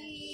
Bye.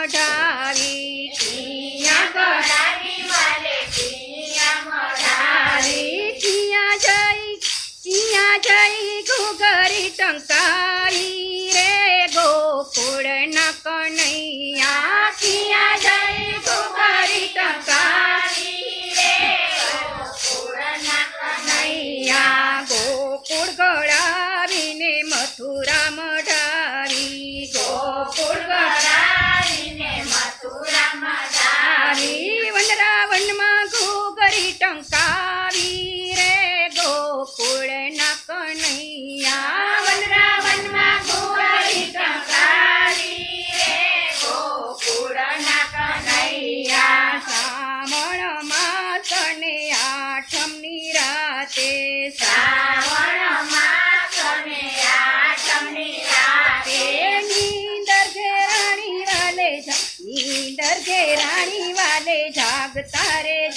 મઢાવી કિયા ઘડાવી વાલે કિયા મઢાવી. કિયા જઈ કિયા જઈ ઘુઘરી ટંકારી રે ગોકુળ ન કનૈયા हरे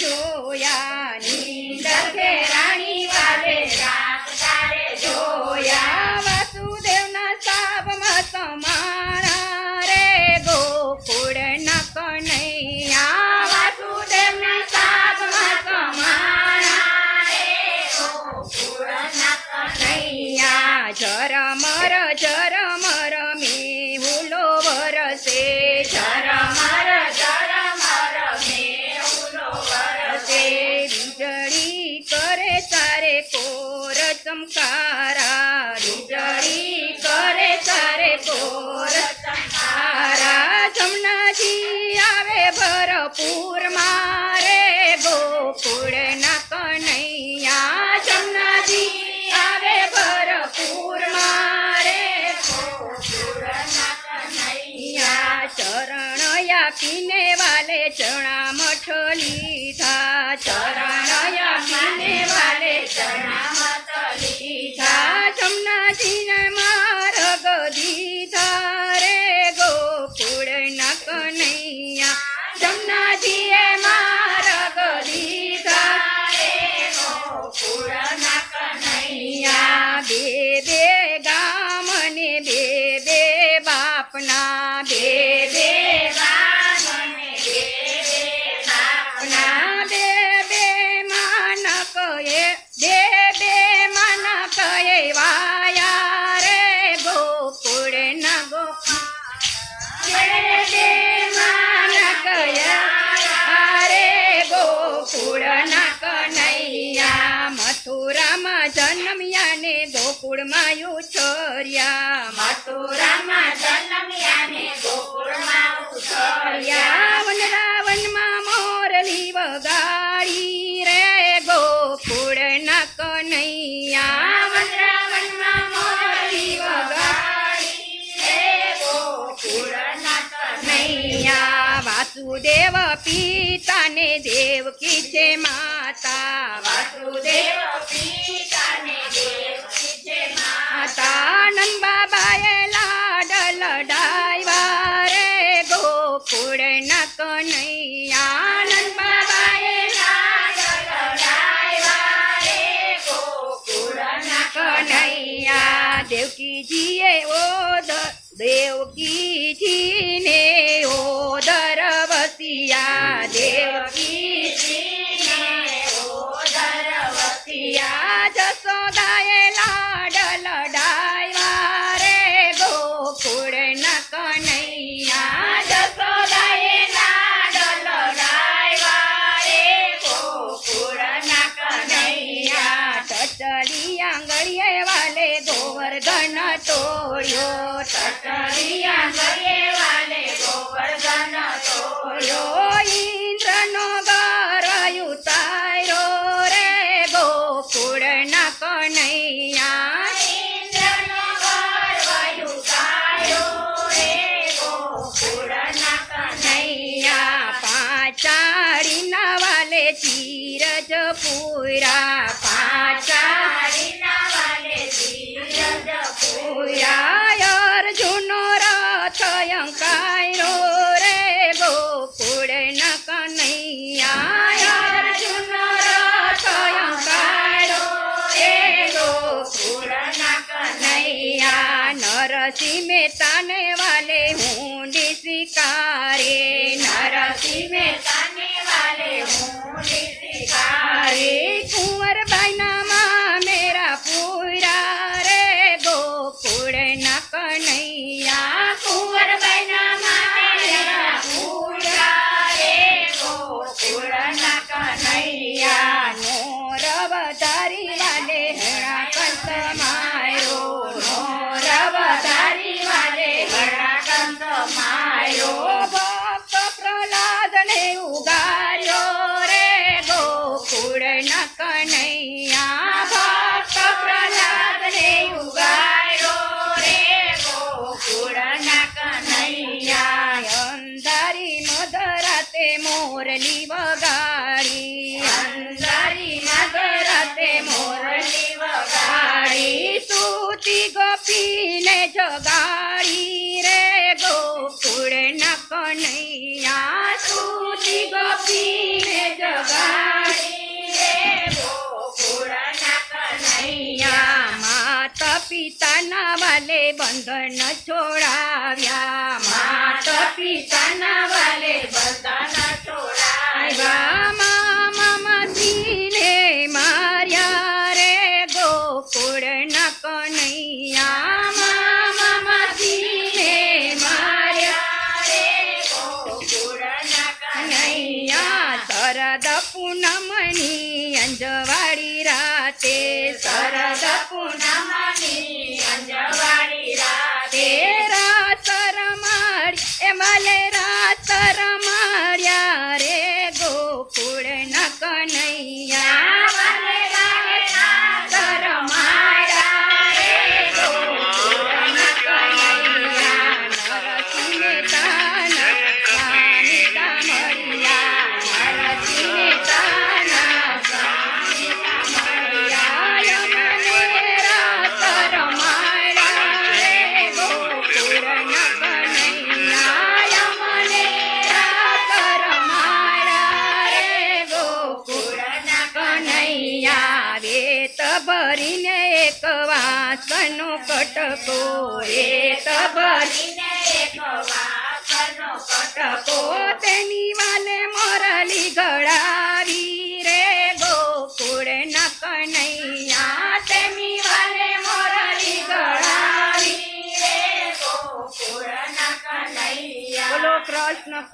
ચમકારા વીજળી કરે તારે કોર ચમકારા જમનાજી આવે ભરપૂર મારે. ગોકુળ ના કનૈયા જમનાજી આવે ભરપૂર મારે. કનૈયા ચરણ આપીને વાલે ચણા મઠ મથુરામાં જન્મ્યા ને ગોકુળમાં ઉછર્યા મથુરામાં જન્મ્યા ને ગોકુળમાં ઉછર્યા વનરાવનમાં મોરલી વગાડી રે ગોકુળ ના કનૈયા વનરાવનમાં મોરલી વગાડી રે ગોકુળ ના કનૈયા વાસુદેવ પિતા ને દેવકી છે માતા વાસુદેવ પિતા દેવકીજીએ ઓ દેવકીજીને ઓ દરવસિયા દેવકીજીને ઓ દરવસિયા જસોદાએ લાડ લડાવ્યા રે ગોકુળ ન કનૈયા, જસોદાએ લાડ લડાવ્યા રે ગોકુળ ન કનૈયા ટચરી આંગળીએ ધોવર ધન તોડ્યો. તટરિયા ગયે વાલે ધોવર ધન તોડ્યો. ઇન્દ્રનો ગાર ઉતાર્યો રે ગોકુળના કનૈયા. ચીરજ પૂરા नरसी में ताने वाले हूँ शिकारे नरसी में ताने वाले हूँ शिकारे कुंवर बैनामा मेरा पूरा रे गोकुड़ न कन्हैया मोरली बगाडी अंधारी नगराते मोरली बगाडी गोपी ने जगाडी रे गोपुर नैया सूती गोपी ने जगाडी रे गोकुळ नकनैया। माता पिता नावाले बंधन छोडाव्या। Joe. ભરીને એક વાસનો કટકો રેત ભરીને એક વાસનો કટકો.